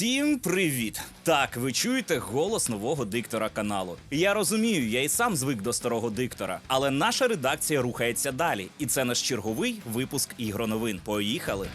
Всім привіт! Так, ви чуєте голос нового диктора каналу. Я розумію, я і сам звик до старого диктора, але наша редакція рухається далі, і це наш черговий випуск ігроновин. Поїхали!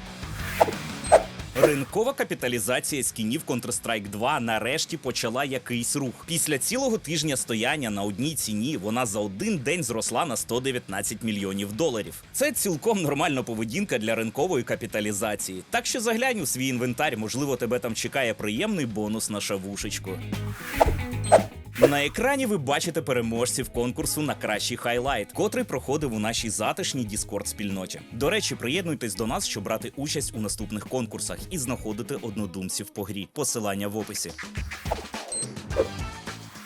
Ринкова капіталізація скінів Counter-Strike 2 нарешті почала якийсь рух. Після цілого тижня стояння на одній ціні вона за один день зросла на 119 мільйонів доларів. Це цілком нормальна поведінка для ринкової капіталізації. Так що заглянь у свій інвентар, можливо, тебе там чекає приємний бонус на шавушечку. На екрані ви бачите переможців конкурсу на кращий хайлайт, котрий проходив у нашій затишній Discord спільноті. До речі, приєднуйтесь до нас, щоб брати участь у наступних конкурсах і знаходити однодумців по грі. Посилання в описі.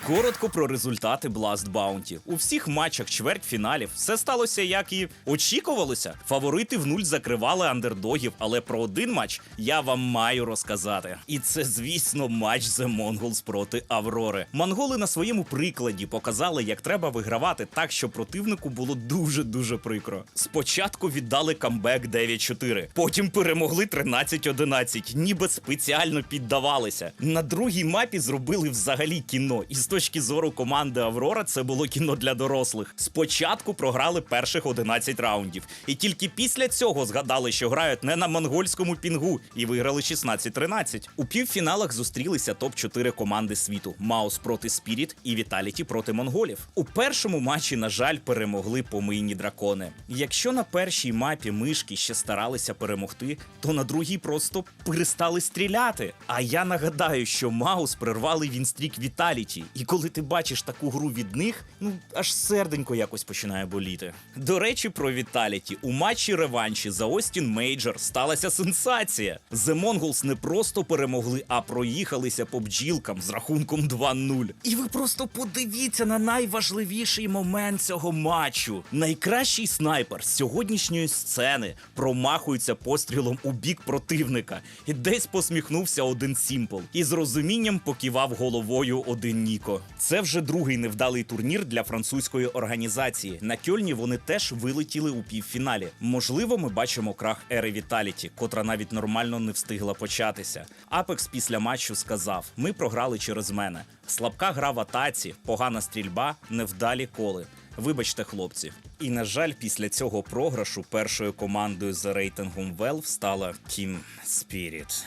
Коротко про результати Blast Bounty. У всіх матчах чвертьфіналів все сталося як і очікувалося. Фаворити в нуль закривали андердогів, але про один матч я вам маю розказати. І це, звісно, матч The Mongols проти Аврори. Монголи на своєму прикладі показали, як треба вигравати так, що противнику було дуже дуже прикро. Спочатку віддали камбек 9-4, потім перемогли 13-11, ніби спеціально піддавалися. На другій мапі зробили взагалі кіно. І з точки зору команди Аврора це було кіно для дорослих. Спочатку програли перших 11 раундів, і тільки після цього згадали, що грають не на монгольському пінгу і виграли 16-13. У півфіналах зустрілися топ-4 команди світу: Маус проти Спіріт і Віталіті проти монголів. У першому матчі, на жаль, перемогли помийні дракони. Якщо на першій мапі мишки ще старалися перемогти, то на другій просто перестали стріляти. А я нагадаю, що Маус прервали вінстрік Віталіті, і коли ти бачиш таку гру від них, ну аж серденько якось починає боліти. До речі, про Віталіті у матчі реванші за Остін Мейджор сталася сенсація. The Mongols не просто перемогли, а проїхалися по бджілкам з рахунком 2-0. І ви просто подивіться на найважливіший момент цього матчу. Найкращий снайпер з сьогоднішньої сцени промахується пострілом у бік противника. І десь посміхнувся один Сімпл. І з розумінням покивав головою один Ніко. Це вже другий невдалий турнір для французької організації. На Кьольні вони теж вилетіли у півфіналі. Можливо, ми бачимо крах ери Віталіті, котра навіть нормально не встигла початися. Апекс після матчу сказав: ми програли через мене. Слабка гра в атаці, погана стрільба, невдалі коли. Вибачте, хлопці. І на жаль, після цього програшу першою командою за рейтингом Valve стала Team Spirit.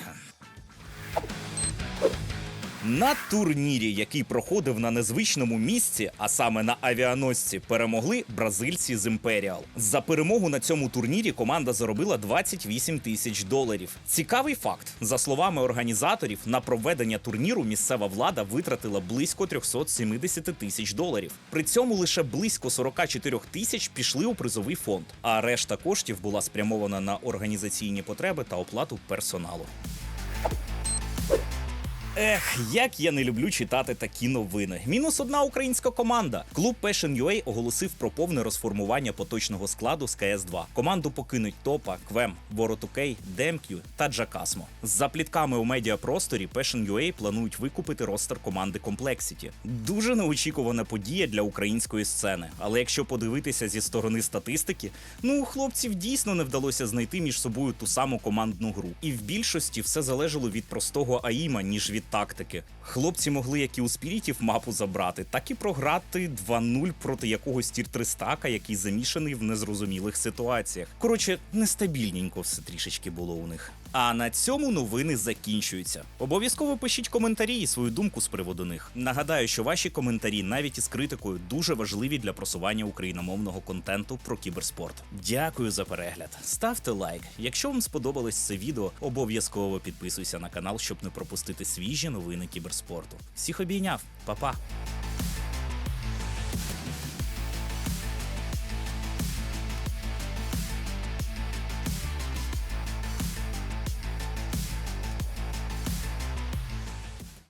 На турнірі, який проходив на незвичному місці, а саме на авіаносці, перемогли бразильці з Imperial. За перемогу на цьому турнірі команда заробила 28 тисяч доларів. Цікавий факт: за словами організаторів, на проведення турніру місцева влада витратила близько 370 тисяч доларів. При цьому лише близько 44 тисяч пішли у призовий фонд, а решта коштів була спрямована на організаційні потреби та оплату персоналу. Ех, як я не люблю читати такі новини. Мінус одна українська команда. Клуб Passion UA оголосив про повне розформування поточного складу з КС 2 Команду покинуть Топа, Квем, Воротукей, Демкю та Джакасмо. За плітками у медіапросторі Passion UA планують викупити ростер команди Complexity. Дуже неочікувана подія для української сцени. Але якщо подивитися зі сторони статистики, ну хлопців дійсно не вдалося знайти між собою ту саму командну гру. І в більшості все залежало від простого аїма, ніж від тактики. Хлопці могли як і у спірітів мапу забрати, так і програти 2-0 проти якогось тір 300 який замішаний в незрозумілих ситуаціях. Коротше, нестабільненько все трішечки було у них. А на цьому новини закінчуються. Обов'язково пишіть коментарі і свою думку з приводу них. Нагадаю, що ваші коментарі, навіть із критикою, дуже важливі для просування україномовного контенту про кіберспорт. Дякую за перегляд. Ставте лайк. Якщо вам сподобалось це відео, обов'язково підписуйся на канал, щоб не пропустити свіжі новини кіберспорту. Всіх обійняв, Па-па!